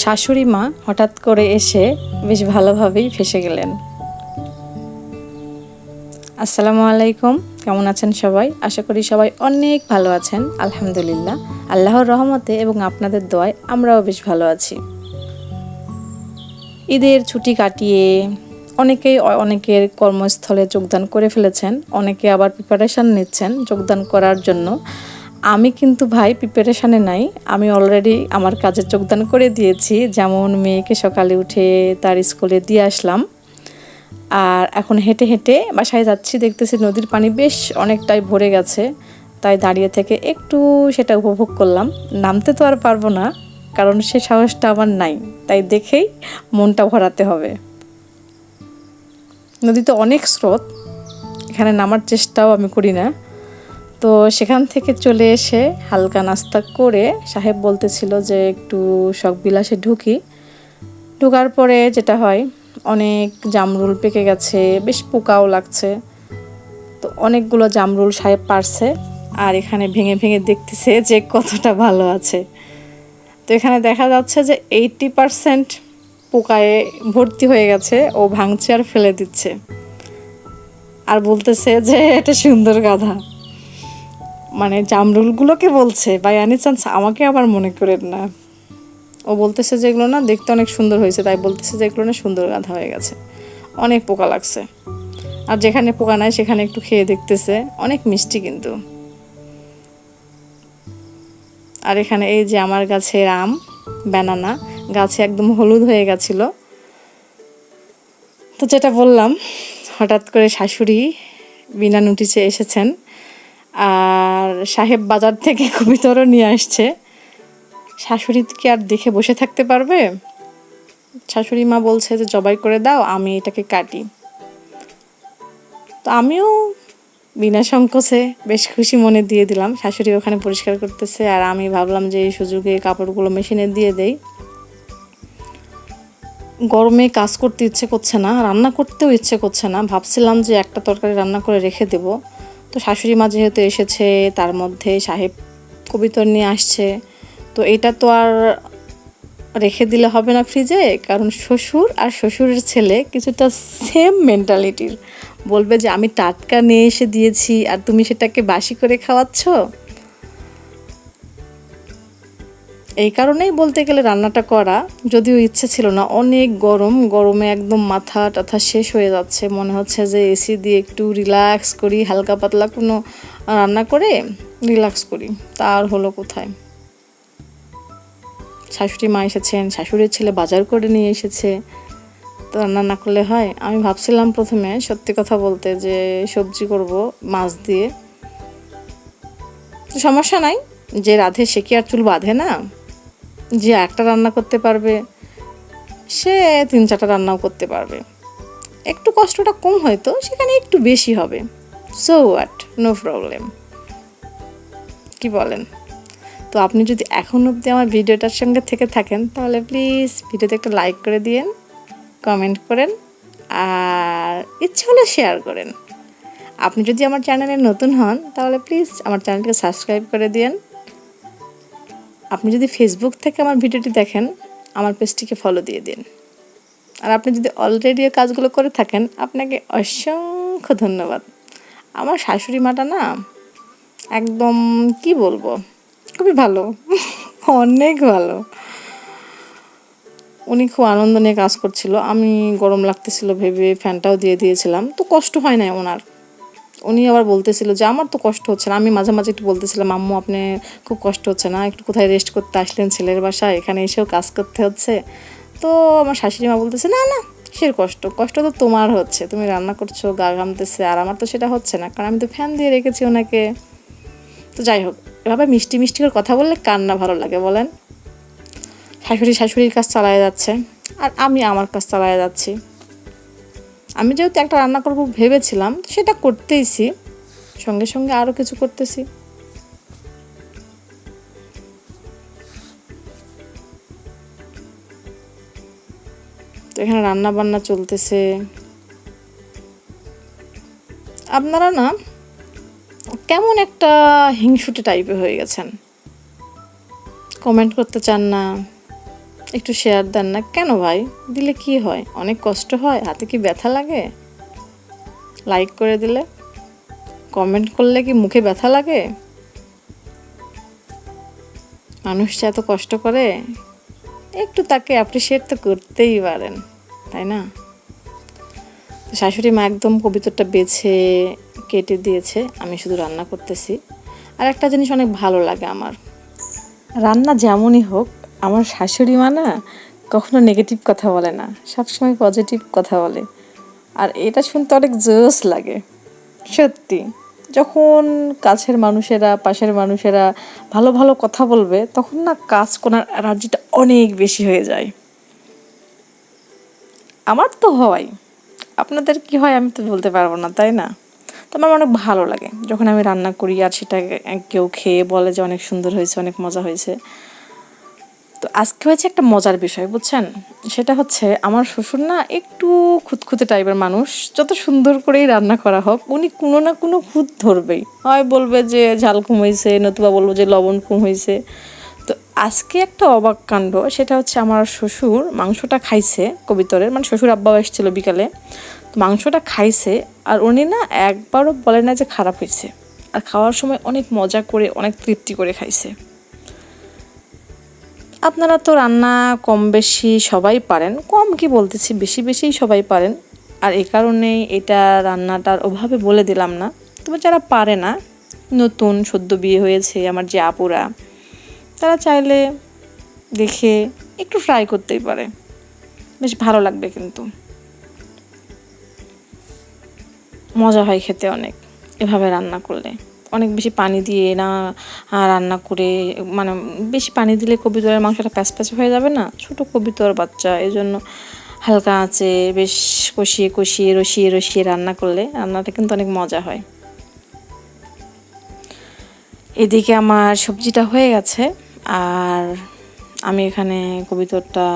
শাশুড়ি মা হঠাৎ করে এসে বেশ ভালোভাবেই ফেসে গেলেন। আসসালামু আলাইকুম, কেমন আছেন সবাই? আশা করি সবাই অনেক ভালো আছেন, আলহামদুলিল্লাহ। আল্লাহর রহমতে এবং আপনাদের দোয়ায় আমরাও বেশ ভালো আছি। ঈদের ছুটি কাটিয়ে অনেকেই অনেকের কর্মস্থলে যোগদান করে ফেলেছেন, অনেকে আবার প্রিপারেশান নিচ্ছেন যোগদান করার জন্য। আমি কিন্তু ভাই প্রিপারেশানে নাই। আমি অলরেডি আমার কাজে যোগদান করে দিয়েছি। যেমন মেয়েকে সকালে উঠে তার স্কুলে দিয়ে আসলাম। আর এখন হেঁটে হেঁটে বাসায় যাচ্ছি, দেখতেছি নদীর পানি বেশ অনেকটাই ভরে গেছে। তাই দাঁড়িয়ে থেকে একটু সেটা উপভোগ করলাম। নামতে তো আর পারব না, কারণ সে সাহসটা আমার নাই। তাই দেখেই মনটা ভরাতে হবে। নদীতে অনেক স্রোত, এখানে নামার চেষ্টাও আমি করি না। তো সেখান থেকে চলে এসে হালকা নাস্তা করে সাহেব বলতেছিল যে একটু শখ বিলাসে ঢুকি। ঢোকার পরে যেটা হয়, অনেক জামরুল পেকে গেছে, বেশ পোকাও লাগছে। তো অনেকগুলো জামরুল সাহেব পারছে আর এখানে ভেঙে ভেঙে দেখতেছে যে কতটা ভালো আছে। তো এখানে দেখা যাচ্ছে যে এইটটি পারসেন্ট পোকায় ভর্তি হয়ে গেছে, ও ভাঙছে আর ফেলে দিচ্ছে। আর বলতেছে যে এটা সুন্দর গাধা। মানে জামরুলগুলোকে বলছে বাই আনি চান্স আমাকে আবার মনে করেন না। ও বলতেছে যে, এগুলো না দেখতে অনেক সুন্দর হয়েছে। তাই বলতেছে যে, এগুলো না সুন্দর গাঁধা হয়ে গেছে। অনেক পোকা লাগছে। আর যেখানে পোকা নাই, সেখানে একটু খেয়ে দেখতেছে। অনেক মিষ্টি কিন্তু। আর এখানে এই যে আমার গাছের আম, ব্যানানা, গাছে একদম হলুদ হয়ে গেছিল। তো যেটা বললাম, হঠাৎ করে শাশুড়ি বিনা নোটিসে এসেছেন। আর সাহেব বাজার থেকে কবিতরও নিয়ে আসছে। শাশুড়ি কি আর দেখে বসে থাকতে পারবে? শাশুড়ি মা বলছে যে, জবাই করে দাও, আমি এটাকে কাটি। তো আমিও বিনা সংকোচে বেশ খুশি মনে দিয়ে দিলাম। শাশুড়ি ওখানে পরিষ্কার করতেছে, আর আমি ভাবলাম যে, এই সুযোগে কাপড়গুলো মেশিনে দিয়ে দেই। গরমে কাজ করতে ইচ্ছে করছে না, রান্না করতেও ইচ্ছে করছে না। ভাবছিলাম যে, একটা তরকারি রান্না করে রেখে দেব। তো শাশুড়ি মা যেহেতু এসেছে, তার মধ্যে সাহেব কবিতর নিয়ে আসছে, তো এটা তো আর রেখে দিলে হবে না ফ্রিজে, কারণ শ্বশুর আর শ্বশুরের ছেলে কিছুটা সেম মেন্টালিটির বলবে যে, আমি টাটকা নিয়ে এসে দিয়েছি, আর তুমি সেটাকে বাসি করে খাওয়াচ্ছ? এই কারণেই বলতে গেলে রান্নাটা করা যদিও ইচ্ছে ছিল না, অনেক গরম, গরমে একদম মাথা টাথা শেষ হয়ে যাচ্ছে। মনে হচ্ছে যে এসি দিয়ে একটু রিল্যাক্স করি, হালকা পাতলা কোনো রান্না করে রিল্যাক্স করি। তার হলো কোথায়? শাশুড়ি মা এসেছেন, শাশুড়ির ছেলে বাজার করে নিয়ে এসেছে। তো রান্না না করলে হয়? আমি ভাবছিলাম প্রথমে সত্যি কথা বলতে যে সবজি করব, মাছ দিয়ে। সমস্যা নাই, যে রাধে সে কি আর চুল বাঁধে না? যে একটা রান্না করতে পারবে, সে তিন চারটা রান্নাও করতে পারবে। একটু কষ্টটা কম হয়তো, সেখানে একটু বেশি হবে। সো হোয়াট নো প্রবলেম কি বলেন? তো আপনি যদি এখন অবধি আমার ভিডিওটার সঙ্গে থেকে থাকেন, তাহলে প্লিজ ভিডিওতে একটা লাইক করে দিয়েন কমেন্ট করেন, আর ইচ্ছে হলে শেয়ার করেন। আপনি যদি আমার চ্যানেলে নতুন হন, তাহলে প্লিজ আমার চ্যানেলকে সাবস্ক্রাইব করে দিয়েন। আপনি যদি ফেসবুক থেকে আমার ভিডিওটি দেখেন, আমার পেজটিকে ফলো দিয়ে দিন। আর আপনি যদি অলরেডি কাজগুলো করে থাকেন, আপনাকে অসংখ্য ধন্যবাদ। আমার শাশুড়ি মাটা না, একদম কি বলব, খুবই ভালো, অনেক ভালো। উনি খুব আনন্দ নিয়ে কাজ করছিল, আমি গরম লাগতেছিল ভেবে ফ্যানটাও দিয়ে দিয়েছিলাম, তো কষ্ট হয় না ওনার। উনি আবার বলতেছিল যে, আমার তো কষ্ট হচ্ছে না। আমি মাঝে মাঝে একটু বলতেছিলাম, আম্মু, আপনি খুব কষ্ট হচ্ছে না, একটু কোথায় রেস্ট করতে আসলেন ছেলের বাসায়, এখানে এসেও কাজ করতে হচ্ছে? তো আমার শাশুড়ি মা বলতেছে, না না, সে কষ্ট কষ্ট তো তোমার হচ্ছে, তুমি রান্না করছ, গা ঘামতেছে, আর আমার তো সেটা হচ্ছে না, কারণ আমি তো ফ্যান দিয়ে রেখেছি ওনাকে। তো যাই হোক, এভাবে মিষ্টি মিষ্টি করে কথা বললে কার না ভালো লাগে, বলেন? শাশুড়ি শাশুড়ির কাজ চালায় যাচ্ছে, আর আমি আমার কাজ চালায় যাচ্ছি। আমি যেহেতু একটা রান্না করব ভেবেছিলাম, সেটা করতেইছি। সঙ্গে সঙ্গে আরও কিছু করতেছি। তো এখানে রান্না বান্না চলতেছে। আপনারা না কেমন একটা হিংসুটে টাইপের হয়ে গেছেন? কমেন্ট করতে চান না। একটু শেয়ার দেন না। কেন ভাই? দিলে কি হয়? অনেক কষ্ট হয়? হাতে কি ব্যথা লাগে? লাইক করে দিলে? কমেন্ট করলে কি মুখে ব্যথা লাগে? মানুষ এত কষ্ট করে, একটু তাকে অ্যাপ্রিসিয়েট তো করতেই পারেন, তাই না? শাশুড়ি মা একদম কবিতাটা বেছে কেটে দিয়েছে, আমি শুধু রান্না করতেছি। আর একটা জিনিস অনেক ভালো লাগে আমার। রান্না যেমনই হোক আমার শাশুড়ি মা না কখনো নেগেটিভ কথা বলে না, সবসময় পজিটিভ কথা বলে। আর এটা শুনতে অনেক জোস লাগে, সত্যি। যখন কাছের মানুষেরা, পাশের মানুষেরা ভালো ভালো কথা বলবে, তখন না কাজ করার এনার্জিটা অনেক বেশি হয়ে যায়। আমার তো হয়, আপনাদের কি হয় আমি তো বলতে পারব না, তাই না? তো আমার অনেক ভালো লাগে, যখন আমি রান্না করি আর সেটা কেউ খেয়ে বলে যে অনেক সুন্দর হয়েছে, অনেক মজা হয়েছে। তো আজকে হয়েছে একটা মজার বিষয়, বুঝছেন? সেটা হচ্ছে আমার শ্বশুর না একটু খুঁতখুঁতে টাইপের মানুষ। যত সুন্দর করেই রান্না করা হোক, উনি কোনো না কোনো খুঁত ধরবেই। হয় বলবে যে ঝাল কম হয়েছে নতুবা বলব যে লবণ কম হয়েছে তো আজকে একটা অবাক কাণ্ড, সেটা হচ্ছে আমার শ্বশুর মাংসটা খাইছে কবিতরের মানে শ্বশুর আব্বাও এসেছিল বিকালে। তো মাংসটা খাইছে আর উনি না একবারও বলে না যে খারাপ হয়েছে আর খাওয়ার সময় অনেক মজা করে, অনেক তৃপ্তি করে খাইছে। আপনারা তো রান্না কম বেশি সবাই পারেন, কম কি বলতেছি, বেশি বেশিই সবাই পারেন। আর এই কারণে এটা রান্নাটার ওভাবে বলে দিলাম না। তবে যারা পারে না, নতুন, সদ্য বিয়ে হয়েছে আমার যে আপুরা, তারা চাইলে দেখে একটু ফ্রাই করতেই পারে। বেশ ভালো লাগবে কিন্তু। মজা হয় খেতে অনেক, এভাবে রান্না করলে। অনেক বেশি পানি দিয়ে না রান্না করে মানে বেশি পানি দিলে কবিতরের মাংসটা প্যাচ প্যাচ হয়ে যাবে না? ছোট কবিতর বাচ্চা এই জন্য হালকা আঁচে বেশ কষিয়ে কষিয়ে রসিয়ে রসিয়ে রান্না করলে রান্নাটা কিন্তু অনেক মজা হয়। এদিকে আমার সবজিটা হয়ে গেছে, আর আমি এখানে কবিতরটা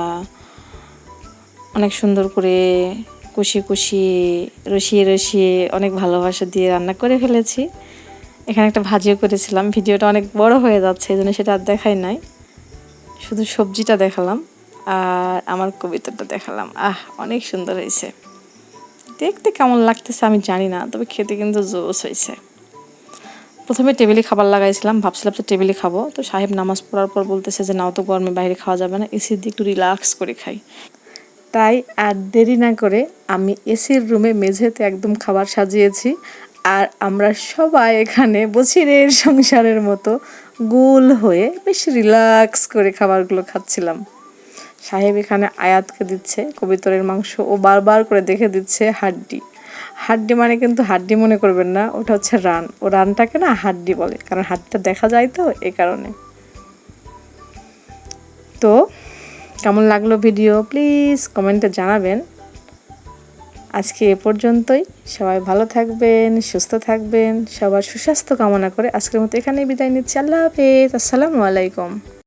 অনেক সুন্দর করে কষিয়ে কষিয়ে, রসিয়ে রসিয়ে অনেক ভালোবাসা দিয়ে রান্না করে ফেলেছি। এখানে একটা ভাজিও করেছিলাম। ভিডিওটা অনেক বড় হয়ে যাচ্ছে, এই জন্য সেটা আর দেখাই নাই। শুধু সবজিটা দেখালাম, আর আমার কবিতাটা দেখালাম। আহ, অনেক সুন্দর হয়েছে। দেখতে কেমন লাগতেছে আমি জানি না, তবে খেতে কিন্তু জোস হয়েছে। প্রথমে টেবিলে খাবার লাগাইছিলাম, ভাবছিলাম যে টেবিলে খাব। তো সাহেব নামাজ পড়ার পর বলতেছে যে, নাও তো গরমে বাইরে খাওয়া যাবে না এসির দিয়ে একটু রিল্যাক্স করে খাই। তাই আর দেরি না করে আমি এসির রুমে মেঝেতে একদম খাবার সাজিয়েছি। আর আমরা সবাই এখানে বছিরের সংসারের মতো গোল হয়ে বেশ রিল্যাক্স করে খাবারগুলো খাচ্ছিলাম। সাহেব এখানে আয়াতকে দিচ্ছে, কবিতরের মাংস ও বারবার করে দেখে দিচ্ছে হাড্ডি। হাড্ডি মানে কিন্তু হাড্ডি মনে করবেন না, ওটা হচ্ছে রান। ও রানটাকে না হাড্ডি বলে, কারণ হাড্ডিটা দেখা যায় তো এই কারণে। তো কেমন লাগল ভিডিও? প্লিজ কমেন্টে জানাবেন। আজকে এ পর্যন্তই। সবাই ভালো থাকবেন, সুস্থ থাকবেন, সবার সুস্বাস্থ্য কামনা করে আজকের মতো এখানেই বিদায় নিচ্ছি। আল্লাহ হাফেজ। আসসালামু আলাইকুম।